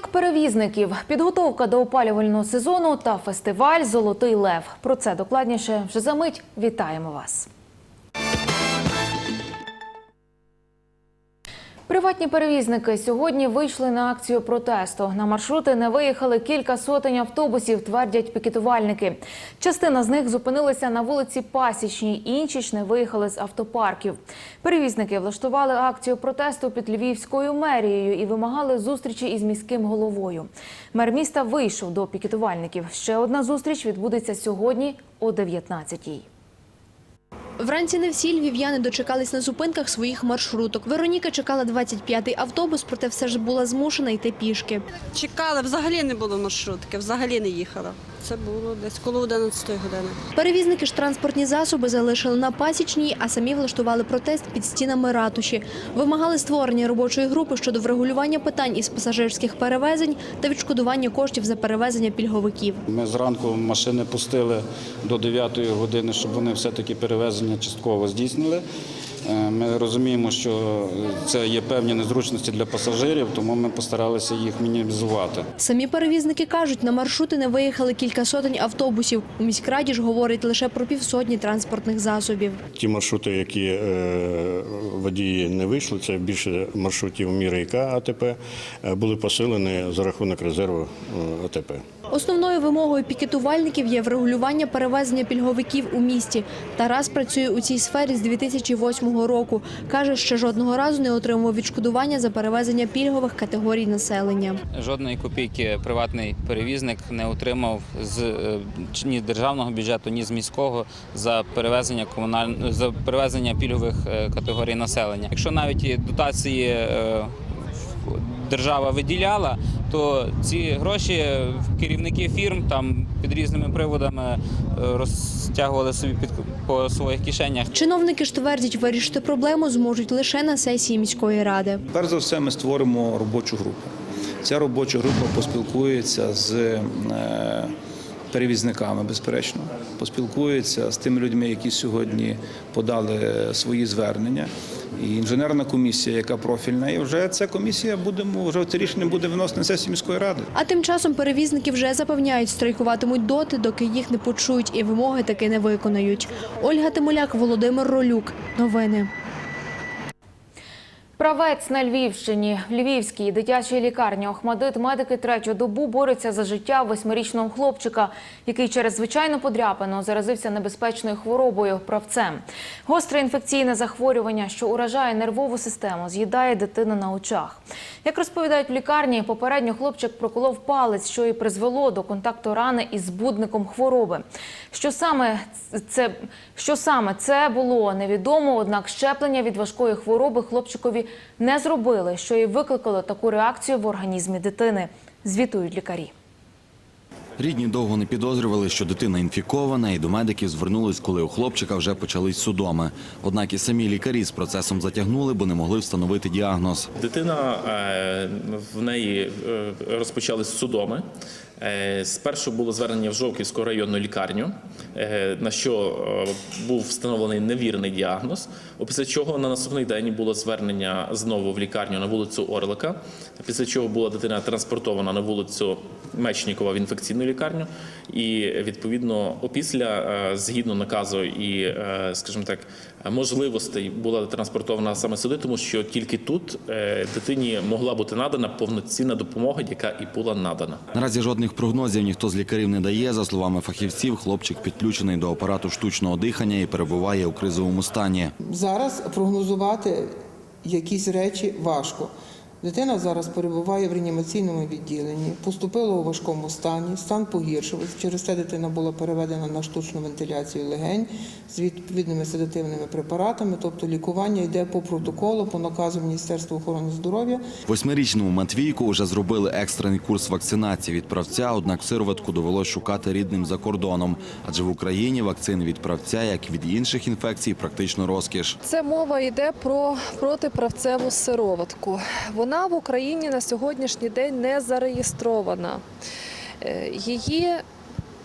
Страйк перевізників, підготовка до опалювального сезону та фестиваль Золотий лев. Про це докладніше вже за мить. Вітаємо вас. Приватні перевізники сьогодні вийшли на акцію протесту. На маршрути не виїхали кілька сотень автобусів, твердять пікетувальники. Частина з них зупинилася на вулиці Пасічній, інші ж не виїхали з автопарків. Перевізники влаштували акцію протесту під Львівською мерією і вимагали зустрічі із міським головою. Мер міста вийшов до пікетувальників. Ще одна зустріч відбудеться сьогодні о 19-й. Вранці не всі львів'яни дочекались на зупинках своїх маршруток. Вероніка чекала 25-й автобус, проте все ж була змушена йти пішки. Чекали, взагалі не було маршрутки, взагалі не їхала. Це було десь коло 11 години. Перевізники ж транспортні засоби залишили на пасічній, а самі влаштували протест під стінами ратуші. Вимагали створення робочої групи щодо врегулювання питань із пасажирських перевезень та відшкодування коштів за перевезення пільговиків. Ми зранку машини пустили до 9 години, щоб вони все-таки перевезення частково здійснили. Е, Ми розуміємо, що це є певні незручності для пасажирів, тому ми постаралися їх мінімізувати. Самі перевізники кажуть, на маршрути не виїхали кілька сотень автобусів. У міськраді ж говорять лише про півсотні транспортних засобів. Ті маршрути, які е, водії не вийшли, це більше маршрутів міри ІК АТП, е, були посилені за рахунок резерву АТП. Основною вимогою пікетувальників є врегулювання перевезення пільговиків у місті. Тарас працює у цій сфері з 2008 року. Каже, що жодного разу не отримував відшкодування за перевезення пільгових категорій населення. Жодної копійки приватний перевізник не отримав з е, ні з державного бюджету, ні з міського за перевезення комуналь... за перевезення пільгових е, категорій населення. Якщо навіть дотації е, держава виділяла, то ці гроші керівники фірм там під різними приводами е, розтягували собі під по своїх кишенях. Чиновники ж твердять, вирішити проблему зможуть лише на сесії міської ради. Перш за все, ми створимо робочу групу. Ця робоча група поспілкується з е, перевізниками, безперечно, поспілкується з тими людьми, які сьогодні подали свої звернення. І інженерна комісія, яка профільна, і вже ця комісія будемо вже це рішення буде вносити на сесію міської ради. А тим часом перевізники вже запевняють, страйкуватимуть доти, доки їх не почують і вимоги таки не виконають. Ольга Тимуляк, Володимир Ролюк. Новини. Правець на Львівщині. В Львівській дитячій лікарні Охмадит медики третю добу борються за життя восьмирічного хлопчика, який через звичайну подряпину заразився небезпечною хворобою правцем. Гостре інфекційне захворювання, що уражає нервову систему, з'їдає дитину на очах. Як розповідають в лікарні, попередньо хлопчик проколов палець, що і призвело до контакту рани із збудником хвороби. Що саме це що саме це було невідомо, однак щеплення від важкої хвороби хлопчикові не зробили, що і викликало таку реакцію в організмі дитини. Звітують лікарі. Рідні довго не підозрювали, що дитина інфікована, і до медиків звернулись, коли у хлопчика вже почались судоми. Однак і самі лікарі з процесом затягнули, бо не могли встановити діагноз. Дитина е, в неї е, розпочались судоми. Е, Спершу було звернення в Жовківську районну лікарню, на що був встановлений невірний діагноз. Після чого на наступний день було звернення знову в лікарню на вулицю Орлика. Після чого була дитина транспортована на вулицю Мечнікова в інфекційну лікарню. І відповідно опісля, е, згідно наказу і, е, скажімо так, можливостей була транспортована саме сюди, тому що тільки тут е, дитині могла бути надана повноцінна допомога, яка і була надана. Наразі жодних прогнозів ніхто з лікарів не дає. За словами фахівців, хлопчик підключений до апарату штучного дихання і перебуває у кризовому стані. Зараз прогнозувати якісь речі важко. Дитина зараз перебуває в реанімаційному відділенні, поступила у важкому стані, стан погіршився. Через це дитина була переведена на штучну вентиляцію легень з відповідними седативними препаратами. Тобто лікування йде по протоколу, по наказу Міністерства охорони здоров'я. Восьмирічному Матвійку вже зробили екстрений курс вакцинації від правця, однак сироватку довелось шукати рідним за кордоном. Адже в Україні вакцини від правця, як від інших інфекцій, практично розкіш. Це мова йде про протиправцеву сироватку. Вона в Україні на сьогоднішній день не зареєстрована. Е, Її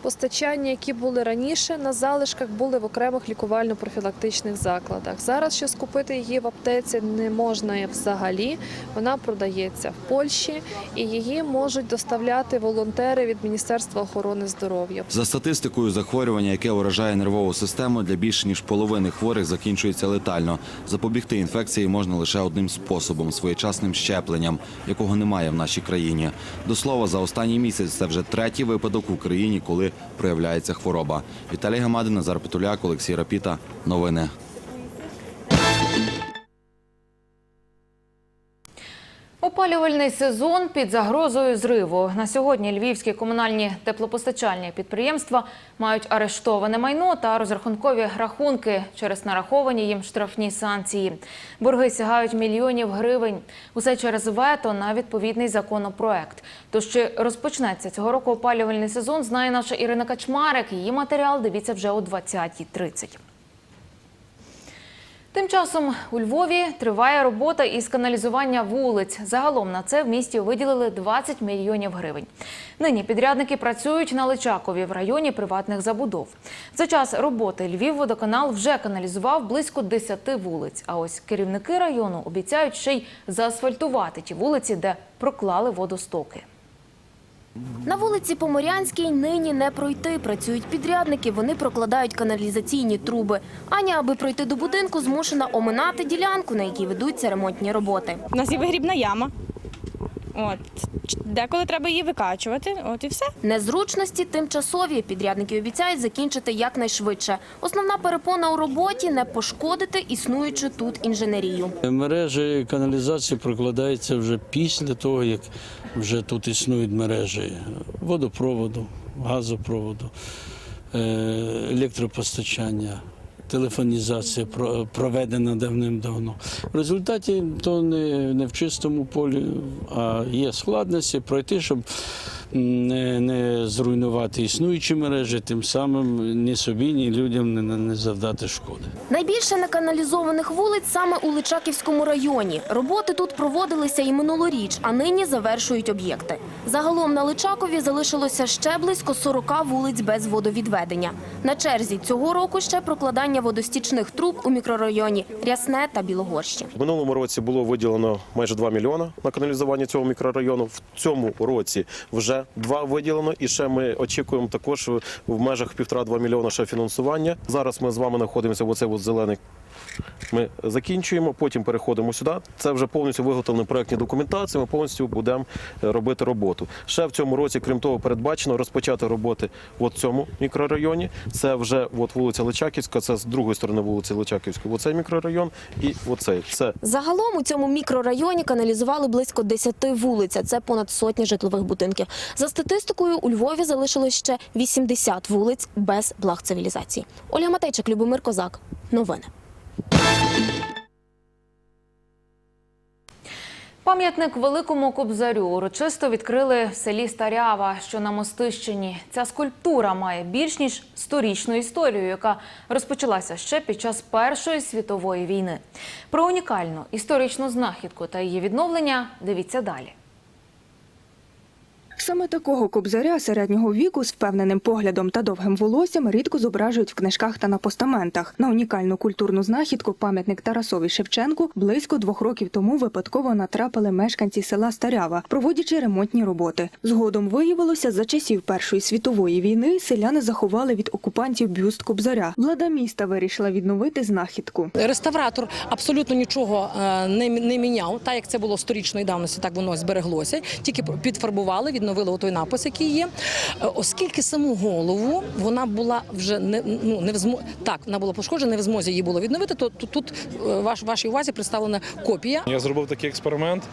Постачання, які були раніше на залишках, були в окремих лікувально-профілактичних закладах. Зараз ще скупити її в аптеці не можна взагалі. Вона продається в Польщі і її можуть доставляти волонтери від Міністерства охорони здоров'я. За статистикою, захворювання, яке уражає нервову систему, для більше ніж половини хворих закінчується летально. Запобігти інфекції можна лише одним способом своєчасним щепленням, якого немає в нашій країні. До слова, за останній місяць це вже третій випадок в Україні, коли проявляється хвороба. Віталій Гамадин, Назар Петуляк, Олексій Рапіта. Новини. Опалювальний сезон під загрозою зриву. На сьогодні львівські комунальні теплопостачальні підприємства мають арештоване майно та розрахункові рахунки через нараховані їм штрафні санкції. Борги сягають мільйонів гривень. Усе через вето на відповідний законопроект. Тож чи розпочнеться цього року опалювальний сезон, знає наша Ірина Качмарик. Її матеріал дивіться вже о 20.30. Тим часом у Львові триває робота із каналізування вулиць. Загалом на це в місті виділили 20 мільйонів гривень. Нині підрядники працюють на Личакові в районі приватних забудов. За час роботи Львівводоканал вже каналізував близько 10 вулиць. А ось керівники району обіцяють ще й заасфальтувати ті вулиці, де проклали водостоки. На вулиці Поморянській нині не пройти. Працюють підрядники, вони прокладають каналізаційні труби. Аня, аби пройти до будинку, змушена оминати ділянку, на якій ведуться ремонтні роботи. У нас є вигрібна яма. От. Деколи треба її викачувати, от і все. Незручності тимчасові. Підрядники обіцяють закінчити якнайшвидше. Основна перепона у роботі не пошкодити існуючу тут інженерію. Мережі каналізації прокладаються вже після того, як вже тут існують мережі водопроводу, газопроводу, е, електропостачання, телефонізація про- проведена давним-давно. В результаті то не, не в чистому полі, а є складності пройти, щоб не, не зруйнувати існуючі мережі, тим самим ні собі, ні людям не, не завдати шкоди. Найбільше неканалізованих вулиць саме у Личаківському районі. Роботи тут проводилися і минулоріч, а нині завершують об'єкти. Загалом на Личакові залишилося ще близько 40 вулиць без водовідведення. На черзі цього року ще прокладання водостічних труб у мікрорайоні Рясне та Білогорщі. Минулому році було виділено майже 2 мільйона на каналізування цього мікрорайону. В цьому році вже 2 виділено, і ще ми очікуємо також в межах півтора-два мільйона ще фінансування. Зараз ми з вами знаходимося в оцей зелений. Ми закінчуємо, потім переходимо сюди. Це вже повністю виготовлені проектні документації. Ми повністю будемо е, робити роботу. Ще в цьому році, крім того, передбачено розпочати роботи в цьому мікрорайоні. Це вже от вулиця Личаківська, це з другої сторони вулиці Личаківської. Оцей мікрорайон і оцей. Це Загалом у цьому мікрорайоні каналізували близько 10 вулиць, це понад сотні житлових будинків. За статистикою, у Львові залишилось ще 80 вулиць без благ цивілізації. Ольга Матейчик, Любомир Козак. Новини. Пам'ятник Великому Кобзарю урочисто відкрили в селі Старява, що на Мостищині. Ця скульптура має більш ніж сторічну історію, яка розпочалася ще під час Першої світової війни. Про унікальну історичну знахідку та її відновлення дивіться далі. Саме такого кобзаря середнього віку з впевненим поглядом та довгим волоссям рідко зображують в книжках та на постаментах. На унікальну культурну знахідку пам'ятник Тарасові Шевченку близько двох років тому випадково натрапили мешканці села Старява, проводячи ремонтні роботи. Згодом виявилося, за часів Першої світової війни селяни заховали від окупантів бюст кобзаря. Влада міста вирішила відновити знахідку. Реставратор абсолютно нічого е, не, не міняв, так як це було сторічної давності, так воно збереглося. Тільки підфарбували, відновили той напис, який є. Е, Оскільки саму голову вона була вже не ну не в змо... так, вона була пошкоджена, не в змозі її було відновити. То, то тут е, ваш вашій увазі представлена копія. Я зробив такий експеримент,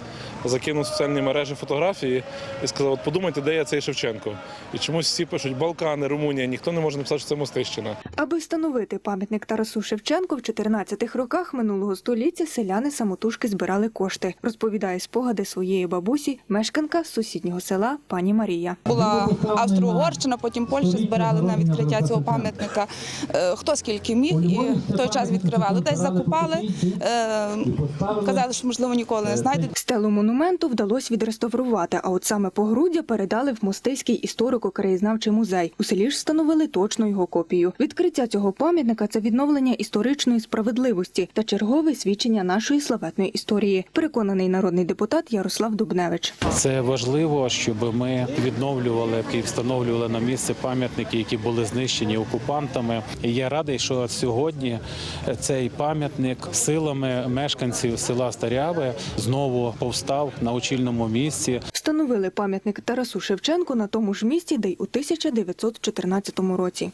закинув в соціальні мережі фотографії і сказав: от подумайте, де я цей Шевченко. І чомусь всі пишуть Балкани, Румунія, ніхто не може написати, що це Мостищина. Аби встановити пам'ятник Тарасу Шевченку в 14-х роках минулого століття селяни самотужки збирали кошти. Розповідає спогади своєї бабусі, мешканка сусіднього села пані Марія. Була Австро-Угорщина, потім Польща збирали на відкриття цього пам'ятника. Е, Хто скільки міг, і в той час відкривали. Десь закупали, е, казали, що можливо ніколи не знайдуть. Стелу монументу вдалося відреставрувати, а от саме погруддя передали в Мостиський історико-краєзнавчий музей. У селі ж встановили точну його копію. Відкриття цього пам'ятника це відновлення історичної справедливості та чергове свідчення нашої славетної історії. Переконаний народний депутат Ярослав Дубневич. Це важливо, щоб ми відновлювали і встановлювали на місце пам'ятники, які були знищені окупантами. І я радий, що сьогодні цей пам'ятник силами мешканців села Старяве знову повстав на очільному місці. Встановили пам'ятник Тарасу Шевченку на тому ж місці, де й у 1914 році.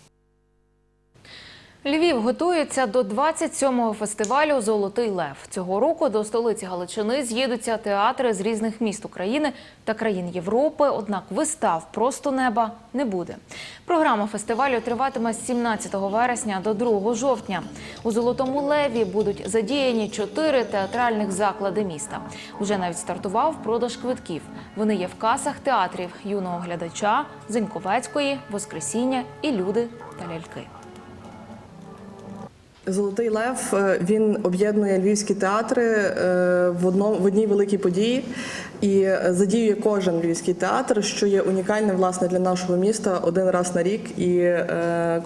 Львів готується до 27-го фестивалю Золотий Лев. Цього року до столиці Галичини з'їдуться театри з різних міст України та країн Європи. Однак вистав просто неба не буде. Програма фестивалю триватиме з 17 вересня до 2 жовтня. У Золотому Леві будуть задіяні чотири театральних заклади міста. Уже навіть стартував продаж квитків. Вони є в касах театрів юного глядача, Зеньковецької, Воскресіння і люди та ляльки. Золотий Лев е, він об'єднує львівські театри е, в одному в одній великій події і е, задіює кожен львівський театр, що є унікальним власне для нашого міста один раз на рік. І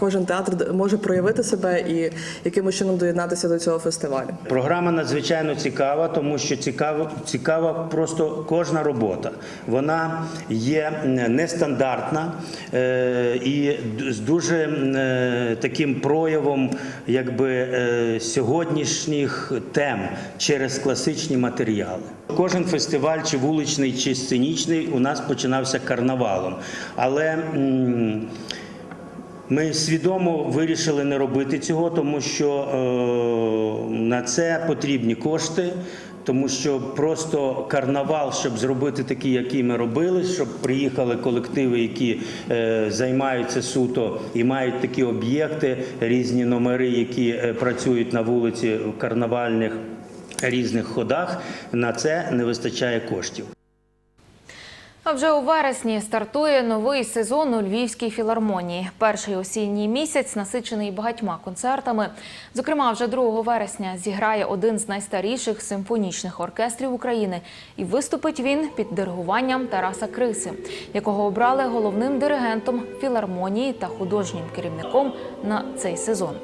кожен театр може проявити себе і якимось чином доєднатися до цього фестивалю. Програма надзвичайно цікава, тому що цікава, цікава просто кожна робота. Вона є нестандартна і з дуже таким проявом якби, е, сьогоднішніх тем через класичні матеріали. Кожен фестиваль, чи вуличний, чи сценічний, у нас починався карнавалом. Але ми свідомо вирішили не робити цього, тому що е, на це потрібні кошти. Тому що просто карнавал, щоб зробити такий, який ми робили, щоб приїхали колективи, які е, займаються суто і мають такі об'єкти, різні номери, які е, працюють на вулиці в карнавальних різних ходах. На це не вистачає коштів. А вже у вересні стартує новий сезон у Львівській філармонії. Перший осінній місяць насичений багатьма концертами. Зокрема, вже 2 вересня зіграє один з найстаріших симфонічних оркестрів України, і виступить він під диригуванням Тараса Криси, якого обрали головним диригентом філармонії та художнім керівником на цей сезон.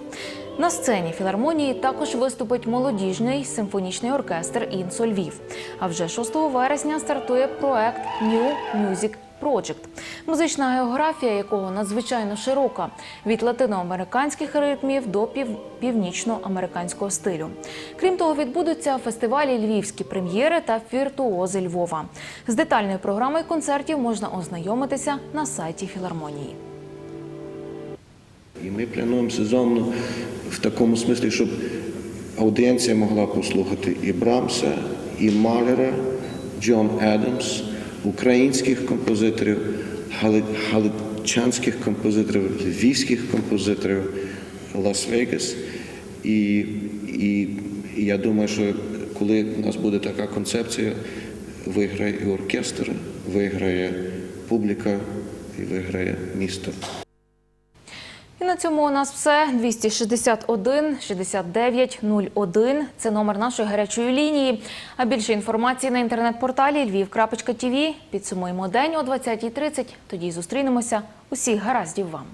На сцені філармонії також виступить молодіжний симфонічний оркестр «Інсо Львів». А вже 6 вересня стартує проект New Music Project, музична географія якого надзвичайно широка від латиноамериканських ритмів до пів... північноамериканського стилю. Крім того, відбудуться фестивалі Львівські прем'єри та віртуози Львова. З детальною програмою концертів можна ознайомитися на сайті філармонії. І ми плануємо сезонно в такому смислі, щоб аудиенція могла послухати і Брамса, і Малера, Джон Адамс, українських композиторів, галичанських композиторів, львівських композиторів, Лас-Вегас. І, і, і я думаю, що коли у нас буде така концепція, виграє і оркестр, виграє публіка і виграє місто. На цьому у нас все. 261 69 01 – це номер нашої гарячої лінії. А більше інформації на інтернет-порталі львів.тв. Підсумуємо день о 20.30. Тоді зустрінемося. Усіх гараздів вам.